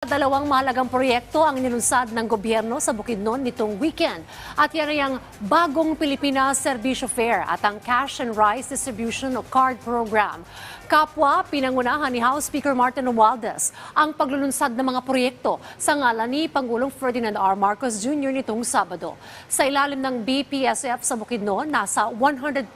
Dalawang mahalagang proyekto ang nilunsad ng gobyerno sa Bukidnon nitong weekend. At yan ay ang bagong Pilipinas Servisyo Fair at ang Cash and Rice Distribution o CARD Program. Kapwa, pinangunahan ni House Speaker Martin Romualdez ang paglulunsad ng mga proyekto sa ngalan ni Pangulong Ferdinand R. Marcos Jr. nitong Sabado. Sa ilalim ng BPSF sa Bukidnon, nasa 110,000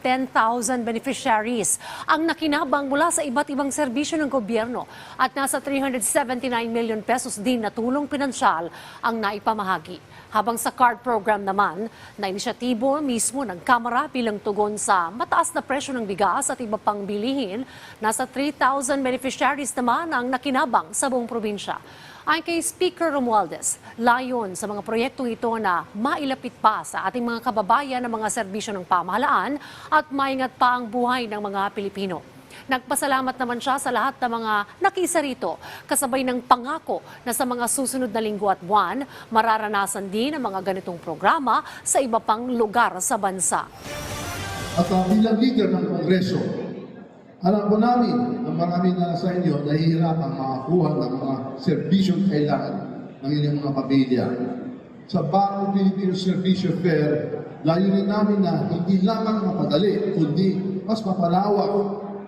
beneficiaries ang nakinabang mula sa iba't ibang serbisyo ng gobyerno at nasa 379 million pesos din na tulong pinansyal ang naipamahagi. Habang sa card program naman, na inisyatibo mismo ng Kamara bilang tugon sa mataas na presyo ng bigas at iba pang bilihin, nasa 3,000 beneficiaries naman ang nakinabang sa buong probinsya. Ayon kay Speaker Romualdez, layon sa mga proyektong ito na mailapit pa sa ating mga kababayan ng mga serbisyo ng pamahalaan at maingat pa ang buhay ng mga Pilipino. Nagpasalamat naman siya sa lahat ng mga nakisa rito, kasabay ng pangako na sa mga susunod na linggo at buwan, mararanasan din ang mga ganitong programa sa iba pang lugar sa bansa. At uh, bilang leader ng Kongreso, alam ko namin na marami na sa inyo nahihirapan makakuha ng mga serbisyong kailangan ng inyong mga pamilya. Sa bagong Filipino Servisyo Fair, layunin namin na hindi lamang mapadali, kundi mas mapalawak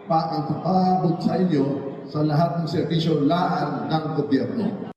pa ang papaabot sa inyo sa lahat ng serbisyo laan ng gobyerno.